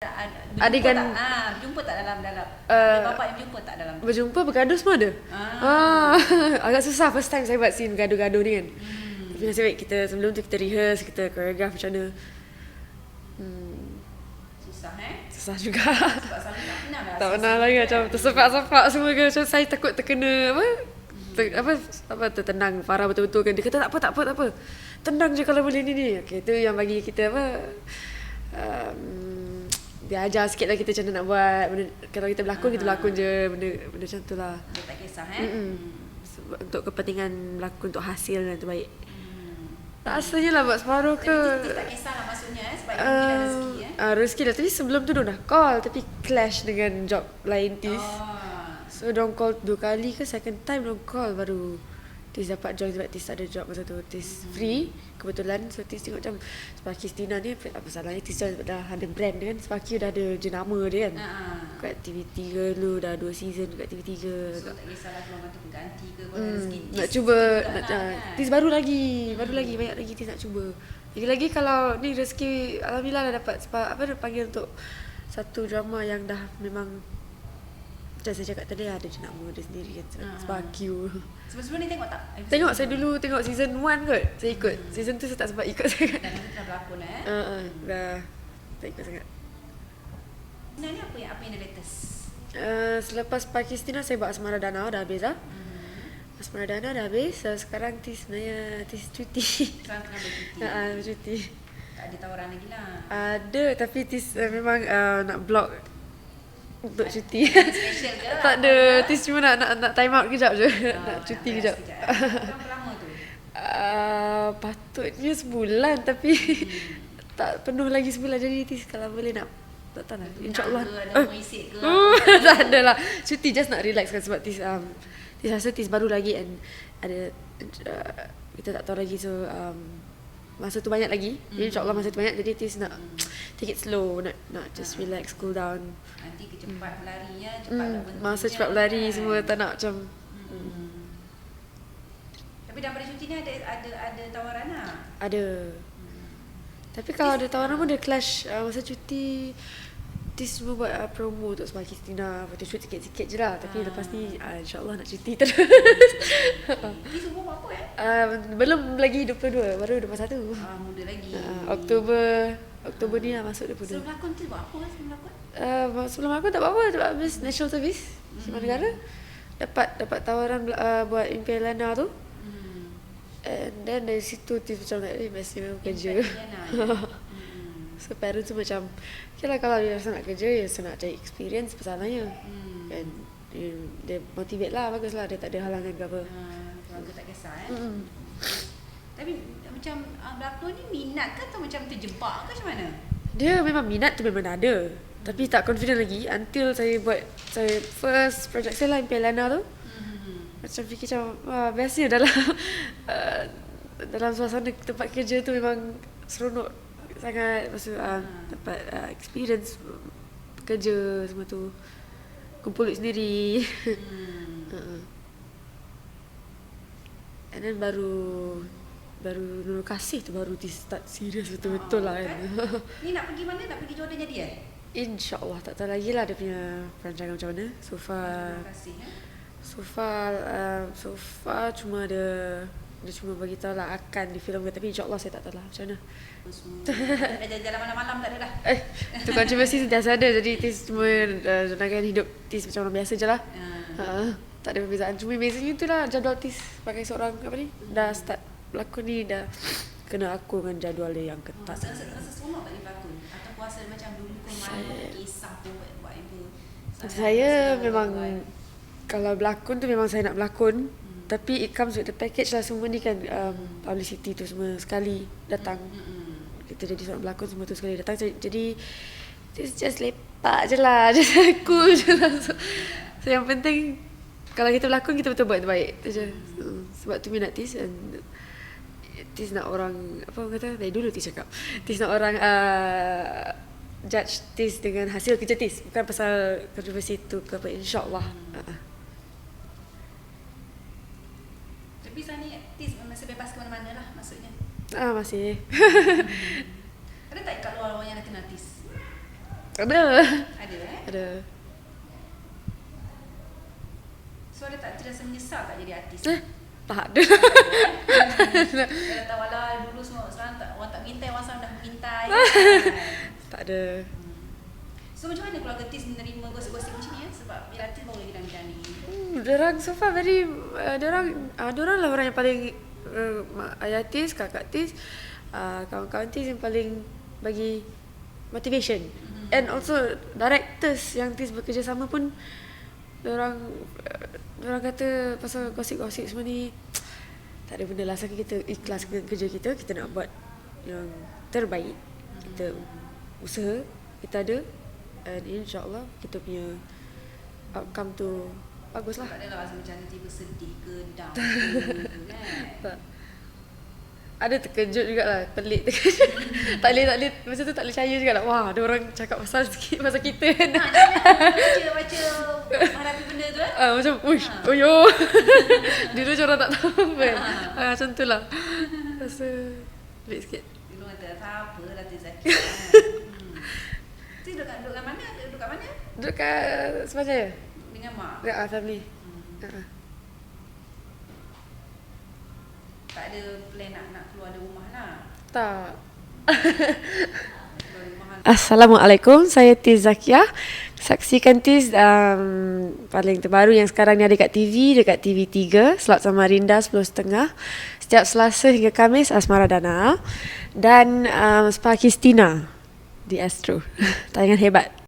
Berjumpa Adegan- tak? Ah, berjumpa tak dalam dalam. Uh, Uh, bapak yang berjumpa tak dalam? Berjumpa bergaduh semua ada ah. Agak susah first time saya buat scene gaduh-gaduh ni kan hmm. Tapi nasib baik kita sebelum tu kita rehearse Kita choreograph macam mana hmm, Susah eh. Susah juga Sebab tak pernah lah. Tak pernah lagi macam tersepak-sepak semua ke Macam saya takut terkena apa ter, apa apa tertenang Farah betul-betul kan dia kata tak apa tak apa tak apa tenang je kalau boleh ni ni okey tu yang bagi kita apa um, dia ajar sikit lah kita macam mana nak buat benda, kalau kita berlakon kita berlakon je benda benda macam tu lah Dia tak kisah eh. Mm-mm. Sebab untuk kepentingan berlakon untuk hasil yang terbaik Hmm. rasanya lah buat separuh Tapi ke kita tak kisah lah maksudnya eh. Sebab uh, mungkin ada rezeki eh. uh, rezeki lah tapi sebelum tu dia dah call tapi clash dengan job lain Tis Oh. So diorang call dua kali ke second time diorang call baru Tis dapat join sebab Tis ada job masa tu. Tis free kebetulan. So Tis tengok macam Sparky Stina ni apa salahnya Tis join sebab dah ada brand kan. Sparky dah ada jenama dia kan. Ah. Kat TV3 dulu dah dua season kat TV3 So tak kisahlah keluar tu pengganti ke kalau ada Hmm, rezeki. nak cuba nak lah kan. Tis baru lagi baru lagi banyak lagi Tis nak cuba. Lagi-lagi kalau ni rezeki alhamdulillah dah dapat sebab apa dia panggil untuk satu drama yang dah memang macam saya cakap tadi ada jenama dia sendiri kan Ah. Spark you Sebelum-sebelum ni tengok tak? episode Tengok saya sebelum? dulu tengok season 1 kot Saya ikut Season 2 saya tak sempat ikut sangat Dan kita dah berlakon eh. uh, uh, Dah Tak ikut sangat Sebenarnya apa yang apa yang the latest? uh, Selepas Pakistina saya buat Asmara Dana dah habis lah Hmm. Asmara Dana dah habis so, Sekarang Tis sebenarnya Tis cuti Sekarang tengah bercuti. uh, uh, Cuti Tak ada tawaran lagi lah. Ada tapi Tis uh, memang uh, nak block untuk cuti. Ke? tak ada. Tis cuma nak, nak nak time out kejap je. Oh, nak cuti kejap. Berapa lama tu? Uh, patutnya sebulan tapi tak penuh lagi sebulan jadi Tis kalau boleh nak tak tahu lah. InsyaAllah. Uh, tak ada lah. Cuti just nak relax kan sebab Tis um, Tis rasa Tis baru lagi and ada uh, kita tak tahu lagi so um, masa tu banyak lagi. Jadi insyaAllah masa tu banyak jadi Tis nak take it slow nak nak just relax cool down. Nanti kecepat berlarinya, cepat bentuknya, masa cepat berlari kan? semua tak nak macam Hmm. Tapi dalam pada cuti ni ada ada ada tawaran lah. ada. Tapi kalau ada tawaran pun dia clash uh, masa cuti Tis semua buat uh, promo untuk Sparky Stina Lepas tu shoot sikit-sikit je lah Tapi Ah. lepas ni uh, insyaAllah nak cuti terus Ni semua berapa eh? uh, Belum lagi 22 Baru 21 Ah, muda lagi. uh, Oktober Oktober ni lah masuk 22 Sebelum lakon tu buat apa eh sebelum lakon? uh, Sebelum aku tak buat apa habis National Service Khidmat Negara Dapat dapat tawaran uh, buat Impian Lana tu Hmm. And then dari situ Tis macam like, eh best memang kerja Impian Lana. Hmm. So parents tu macam Okay lah kalau dia rasa nak kerja Dia rasa nak cari experience Pasalnya Hmm. And dia, dia motivate lah Bagus lah Dia tak ada halangan ke apa Ah, keluarga tak kisah eh. Mm-mm. Tapi macam uh, berlakon ni minat ke atau macam terjebak ke macam mana? Dia memang minat tu memang ada Tapi tak confident lagi Until saya buat Saya first project saya lah Impian Lana tu Hmm. Macam fikir macam Wah bestnya dalam uh, Dalam suasana tempat kerja tu memang Seronok sangat Lepas tu uh, Dapat uh, experience Kerja semua tu Kumpul duit sendiri Hmm. uh-uh. And then baru Baru Nurul Kasih tu baru di start serius betul-betul lah kan Ni nak pergi mana? Nak pergi Jordan jadi eh? InsyaAllah tak tahu lagi lah dia punya perancangan macam mana So far kasih eh. So far uh, So far cuma ada Dia cuma bagi tahu lah akan difilmkan Tapi insyaAllah saya tak tahu lah macam mana Semua. Dah jalan malam-malam tak ada dah. Eh tu kontroversi sentiasa ada Jadi Tis cuma uh, Jangan hidup Tis macam orang biasa je lah Ah. uh, Tak ada perbezaan Cuma bezanya tu lah Jadual Tis Pakai seorang apa ni Dah start Pelakon ni dah Kena aku dengan jadual dia yang ketat Rasa, rasa, rasa seronok tak berlakon? Atau puasa macam dulu kau Saya- kisah tu buat buat apa? Saya memang buat. kalau berlakon tu memang saya nak berlakon. Tapi it comes with the package lah semua ni kan um, publicity tu semua sekali datang. Mm-mm. Kita jadi seorang berlakon semua tu sekali datang. Jadi- just, just lepak je lah. Just aku je lah. So, so yang penting kalau kita berlakon kita betul buat terbaik. Tu je. Hmm, Sebab tu minat Tis and Tis nak orang apa orang kata dari dulu Tis cakap. Tis nak orang uh, judge Tis dengan hasil kerja Tis bukan pasal kontroversi tu ke apa insyaallah. Uh-uh. Tapi masih bebas ke mana-mana lah maksudnya. Ah masih. Ada tak kat luar orang yang nak kenal Tis? Ada. Ada eh? Ada. So ada tak terasa menyesal tak jadi artis? Eh, tak ada. Kalau tak wala dulu semua sekarang tak, orang tak minta, orang sekarang dah minta kan? tak ada. So macam mana keluarga Tis menerima gosip-gosip macam ni ya? Sebab bila Tis baru lagi dalam bidang ni. Hmm, Diorang so far very uh, diorang uh, diorang lah orang yang paling uh, ayah Tis, kakak Tis, uh, kawan-kawan Tis yang paling bagi motivation. Mm-hmm. And also directors yang Tis bekerja sama pun diorang uh, diorang kata pasal gosip-gosip semua ni tak ada benda lah Asalkan kita ikhlas kerja kita Kita nak buat yang terbaik Kita usaha Kita ada And insyaAllah kita punya outcome tu bagus lah Tak adalah rasa macam tiba sedih ke down ke kan? tak. Ada terkejut jugalah Pelik terkejut Tak boleh tak boleh Masa tu tak boleh percaya jugalah Wah ada orang cakap pasal sikit Pasal kita Ha, jangan baca baca hadapi benda tu eh. Ah, macam uish, Ha. yo. Dia tu macam orang tak tahu apa. Ah, macam tu lah. Rasa pelik sikit. Dulu kata tak apa lah Tis Zaki. hmm. Tis duduk kat, duduk kat mana? Duduk kat mana? Duduk kat Semajaya. Dengan mak. Dekat ah, family. Hmm. Ah. Tak ada plan nak nak keluar dari rumah lah. Tak. Assalamualaikum, saya Tiz Zakia. Saksikan Tiz um, paling terbaru yang sekarang ni ada kat TV, dekat TV3, slot Samarinda 10.30. Setiap Selasa hingga Kamis, Asmara Dana. Dan um, Sparkistina di Astro. Tayangan hebat.